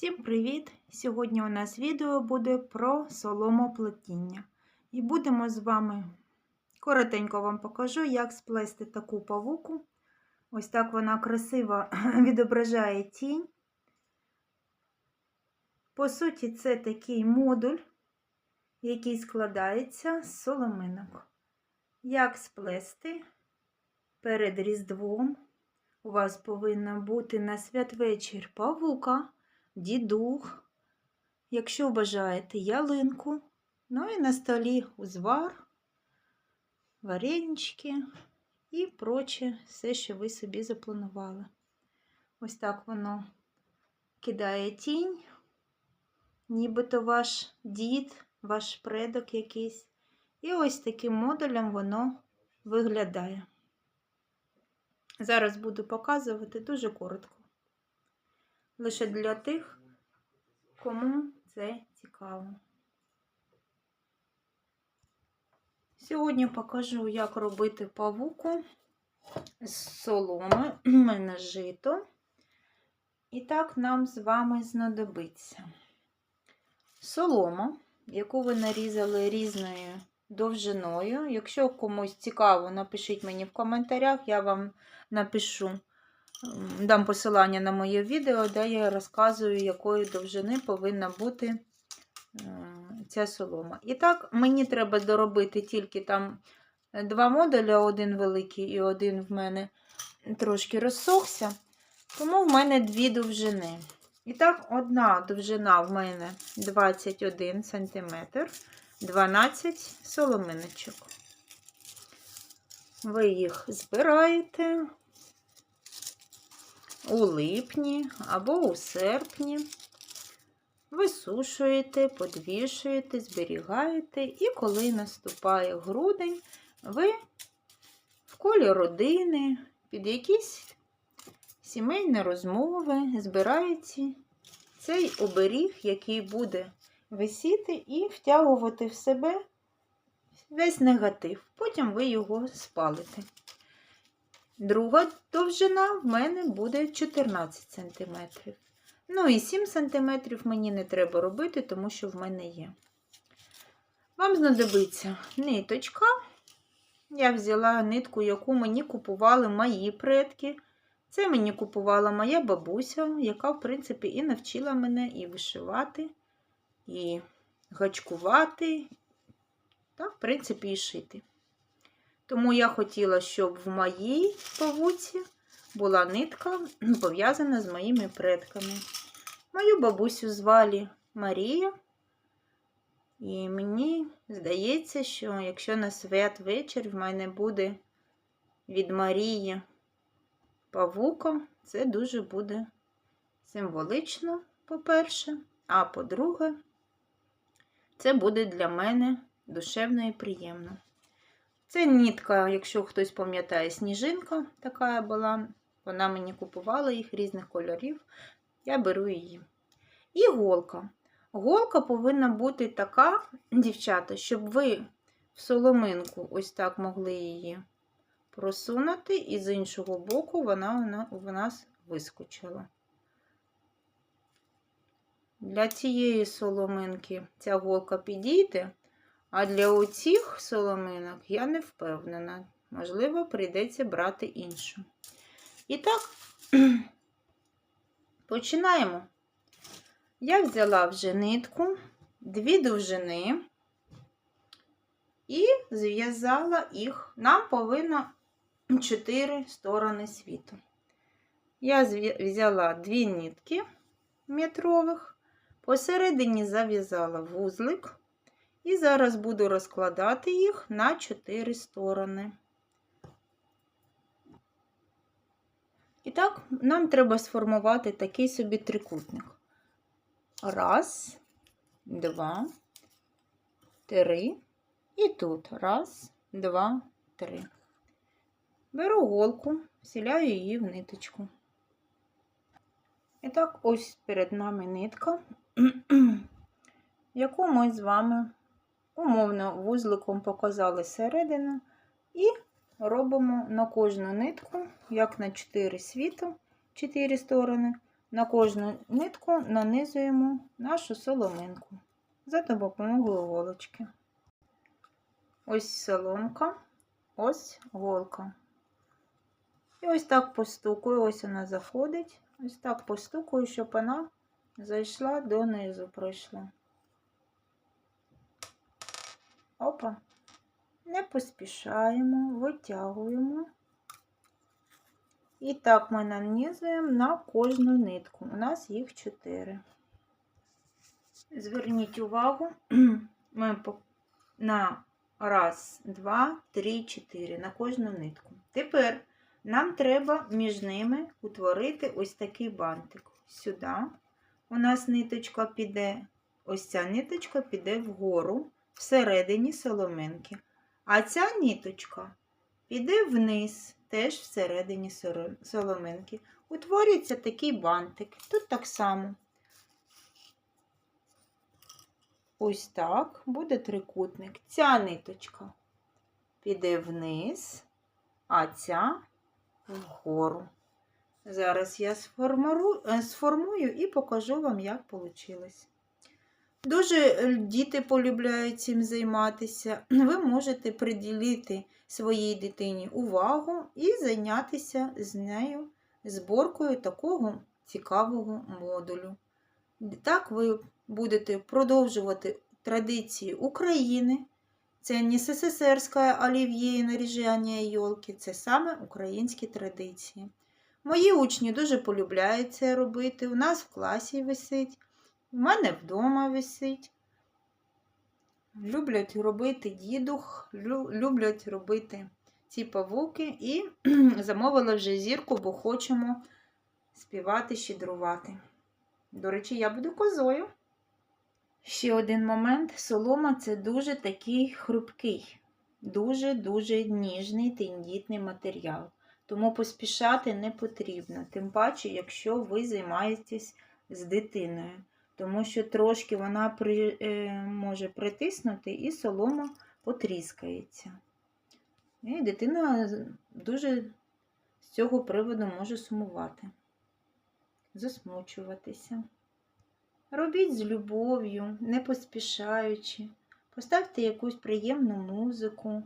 Всім привіт! Сьогодні у нас відео буде про соломоплетіння. І будемо з вами коротенько вам покажу, як сплести таку павуку. Ось так вона красиво відображає тінь. По суті, це такий модуль, який складається з соломинок. Як сплести перед Різдвом? У вас повинна бути на святвечір павука дідух, якщо бажаєте ялинку, ну і на столі узвар, варенички і проче все, що ви собі запланували. Ось так воно кидає тінь, нібито ваш дід, ваш предок якийсь. І ось таким модулем воно виглядає. Зараз буду показувати дуже коротко лише для тих, кому це цікаво. Сьогодні покажу, як робити павуку з соломи, у мене жито. І так нам з вами знадобиться солома, яку ви нарізали різною довжиною. Якщо комусь цікаво, напишіть мені в коментарях, я вам напишу дам посилання на моє відео, де я розказую, якої довжини повинна бути е, ця солома. І так, мені треба доробити тільки там два модуля, один великий і один в мене трошки розсохся. Тому в мене дві довжини. І так, одна довжина в мене 21 см, 12 соломиночок. Ви їх збираєте, у липні або у серпні. Висушуєте, подвішуєте, зберігаєте, і коли наступає грудень, ви в колі родини, під якісь сімейні розмови збираєте цей оберіг, який буде висіти і втягувати в себе весь негатив. Потім ви його спалите. Друга довжина в мене буде 14 см. Ну і 7 см мені не треба робити, тому що в мене є. Вам знадобиться ниточка. Я взяла нитку, яку мені купували мої предки. Це мені купувала моя бабуся, яка, в принципі, і навчила мене і вишивати, і гачкувати, та, в принципі, і шити. Тому я хотіла, щоб в моїй павуці була нитка пов'язана з моїми предками. Мою бабусю звали Марія. І мені здається, що якщо на святвечір в мене буде від Марії павука, це дуже буде символично, по-перше, а по-друге, це буде для мене душевно і приємно. Це нітка, якщо хтось пам'ятає, сніжинка така була. Вона мені купувала їх різних кольорів. Я беру її. І голка. Голка повинна бути така, дівчата, щоб ви в соломинку ось так могли її просунути, і з іншого боку вона у нас вискочила. Для цієї соломинки ця голка підійде. А для оцих соломинок я не впевнена. Можливо, прийдеться брати іншу. І так, починаємо. Я взяла вже нитку, дві довжини і зв'язала їх. Нам повинно чотири сторони світу. Я взяла дві нитки метрових, посередині зав'язала вузлик. І зараз буду розкладати їх на чотири сторони. І так, нам треба сформувати такий собі трикутник. Раз, два, три. І тут раз, два, три. Беру голку, вселяю її в ниточку. І так, ось перед нами нитка, яку ми з вами умовно вузликом показали середину і робимо на кожну нитку, як на 4 світу, 4 сторони, на кожну нитку нанизуємо нашу соломинку за допомогою голочки. Ось соломка, ось голка. І ось так постукую, ось вона заходить. Ось так постукую, щоб вона зайшла донизу, пройшла. Опа. Не поспішаємо, витягуємо. І так ми нанизуємо на кожну нитку. У нас їх 4. Зверніть увагу, ми на раз, два, три, чотири на кожну нитку. Тепер нам треба між ними утворити ось такий бантик. Сюди у нас ниточка піде, ось ця ниточка піде вгору, всередині соломинки. А ця ниточка піде вниз, теж всередині соломинки. Утворюється такий бантик. Тут так само. Ось так буде трикутник. Ця ниточка піде вниз, а ця вгору. Зараз я е, сформую і покажу вам, як вийшло. Дуже е, діти полюбляють цим займатися. Ви можете приділити своїй дитині увагу і зайнятися з нею зборкою такого цікавого модулю. Так ви будете продовжувати традиції України. Це не СССРська олів'є і наріжання йолки, це саме українські традиції. Мої учні дуже полюбляють це робити. У нас в класі висить, у мене вдома висить. Люблять робити дідух, люблять робити ці павуки і замовила вже зірку, бо хочемо співати, щедрувати. До речі, я буду козою. Ще один момент. Солома це дуже такий хрупкий, дуже-дуже ніжний тендітний матеріал. Тому поспішати не потрібно, тим паче, якщо ви займаєтесь з дитиною. Тому що трошки вона при, е, може притиснути і солома потріскається. І дитина дуже з цього приводу може сумувати, засмучуватися. Робіть з любов'ю, не поспішаючи. Поставте якусь приємну музику.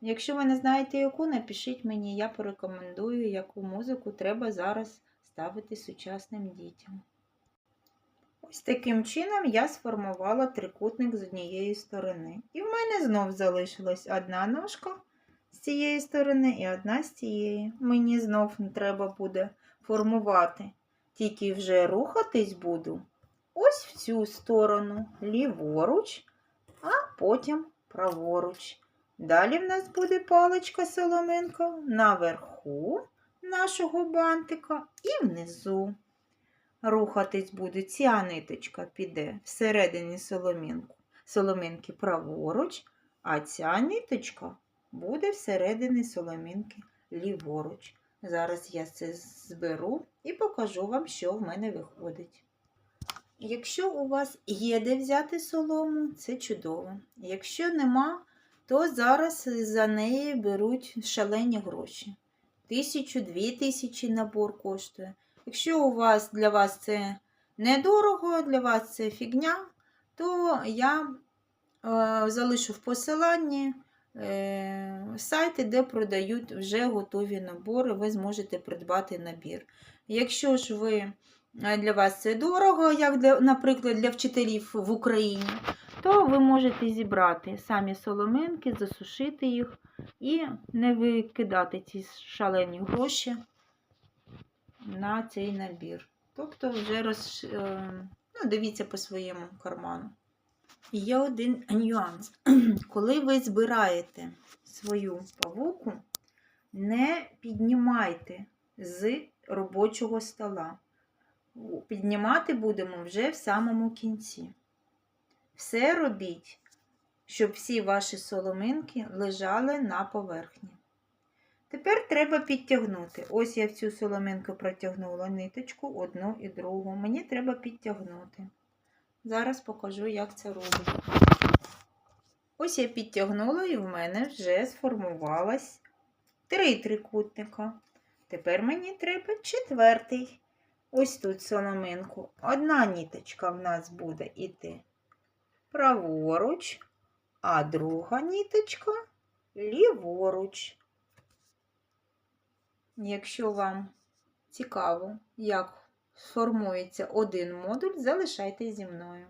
Якщо ви не знаєте яку, напишіть мені, я порекомендую, яку музику треба зараз ставити сучасним дітям. Ось таким чином я сформувала трикутник з однієї сторони. І в мене знов залишилась одна ножка з цієї сторони і одна з цієї. Мені знов треба буде формувати, тільки вже рухатись буду ось в цю сторону, ліворуч, а потім праворуч. Далі в нас буде паличка соломинка наверху нашого бантика і внизу. Рухатись буде ця ниточка піде всередині соломинку, соломинки праворуч, а ця ниточка буде всередині соломинки ліворуч. Зараз я це зберу і покажу вам, що в мене виходить. Якщо у вас є де взяти солому, це чудово. Якщо нема, то зараз за неї беруть шалені гроші. Тисячу, дві тисячі набор коштує. Якщо у вас для вас це недорого, для вас це фігня, то я е, залишу в посиланні е, сайти, де продають вже готові набори, ви зможете придбати набір. Якщо ж ви для вас це дорого, як для, наприклад, для вчителів в Україні, то ви можете зібрати самі соломинки, засушити їх і не викидати ці шалені гроші на цей набір. Тобто вже роз, е, ну, дивіться по своєму карману. Є один нюанс. Коли ви збираєте свою павуку, не піднімайте з робочого стола піднімати будемо вже в самому кінці. Все робіть, щоб всі ваші соломинки лежали на поверхні. Тепер треба підтягнути. Ось я в цю соломинку протягнула ниточку одну і другу. Мені треба підтягнути. Зараз покажу, як це робить. Ось я підтягнула і в мене вже сформувалось три трикутника. Тепер мені треба четвертий. ось тут соломинку. Одна ніточка в нас буде йти праворуч, а друга ніточка ліворуч. Якщо вам цікаво, як сформується один модуль, залишайтесь зі мною.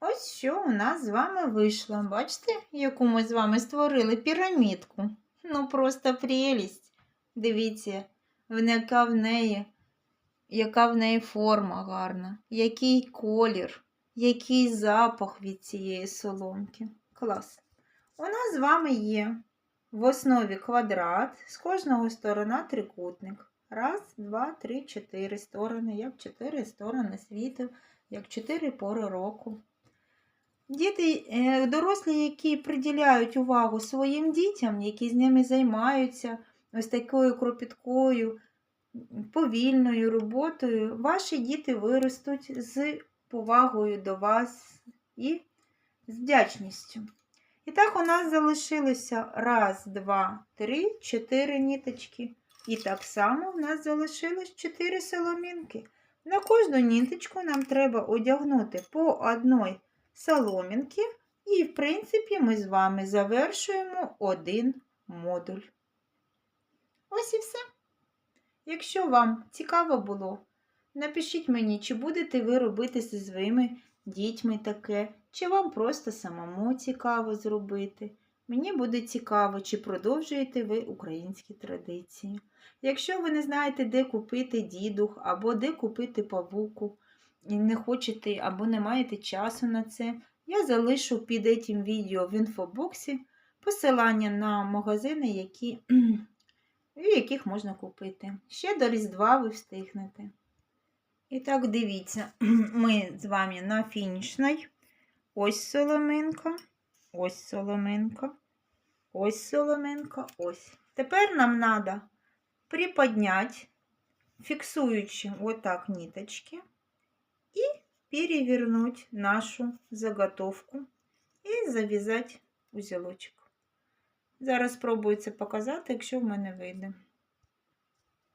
Ось що у нас з вами вийшло. Бачите, яку ми з вами створили пірамідку? Ну, просто прелість. Дивіться, яка в неї, яка в неї форма гарна, який колір, який запах від цієї соломки. Клас. У нас з вами є в основі квадрат, з кожного сторона трикутник. Раз, два, три, чотири сторони, як чотири сторони світу, як чотири пори року. Діти, е, дорослі, які приділяють увагу своїм дітям, які з ними займаються ось такою кропіткою, повільною роботою, ваші діти виростуть з повагою до вас і з вдячністю. І так у нас залишилося раз, два, три, чотири ніточки. І так само в нас залишилось чотири соломінки. На кожну ніточку нам треба одягнути по одной соломінки, і, в принципі, ми з вами завершуємо один модуль. Ось і все. Якщо вам цікаво було, напишіть мені, чи будете ви робити зі своїми дітьми таке, чи вам просто самому цікаво зробити. Мені буде цікаво, чи продовжуєте ви українські традиції. Якщо ви не знаєте, де купити дідух або де купити павуку, і не хочете або не маєте часу на це, я залишу під цим відео в інфобоксі посилання на магазини, які, в яких можна купити. Ще до Різдва ви встигнете. І так, дивіться, ми з вами на фінішній. Ось соломинка, ось соломинка, ось соломинка, ось. Тепер нам треба приподняти, фіксуючи отак ниточки, и перевернуть нашу заготовку і зав'язати узелочок. Зараз спробую це показати, якщо в мене вийде.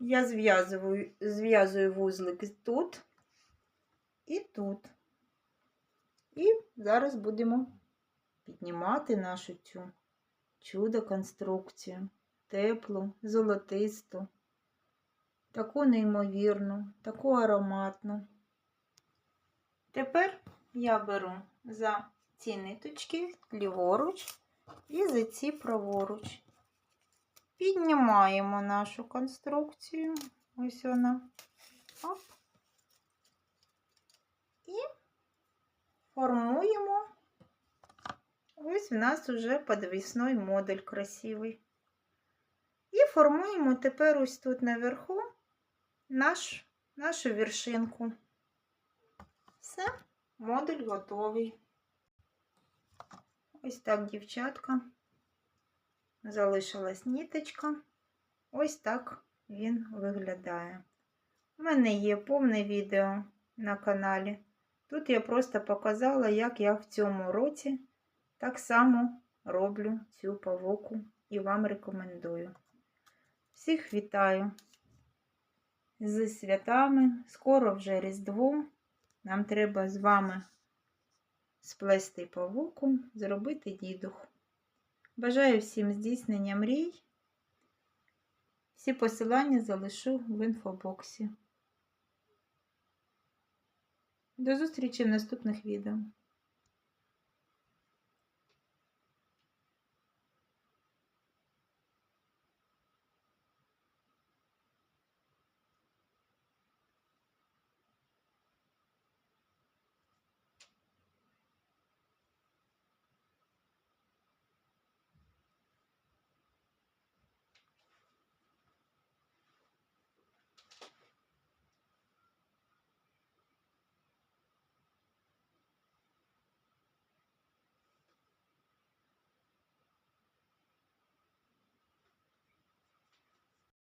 Я зв'язую зв'язую вузлик тут і тут. І зараз будемо піднімати нашу цю чудо-конструкцію, теплу, золотисту, таку неймовірну, таку ароматну. Тепер я беру за ці ниточки ліворуч і за ці праворуч. Піднімаємо нашу конструкцію. Ось вона. Оп. І формуємо. Ось у нас уже подвісний модуль красивий. І формуємо тепер ось тут наверху наш, нашу вершинку. Все, модуль готовий. Ось так, дівчатка, залишилась ніточка. Ось так він виглядає. У мене є повне відео на каналі. Тут я просто показала, як я в цьому році так само роблю цю павуку і вам рекомендую. Всіх вітаю з святами, скоро вже Різдво. Нам треба з вами сплести павуку, зробити дідух. Бажаю всім здійснення мрій. Всі посилання залишу в інфобоксі. До зустрічі в наступних відео.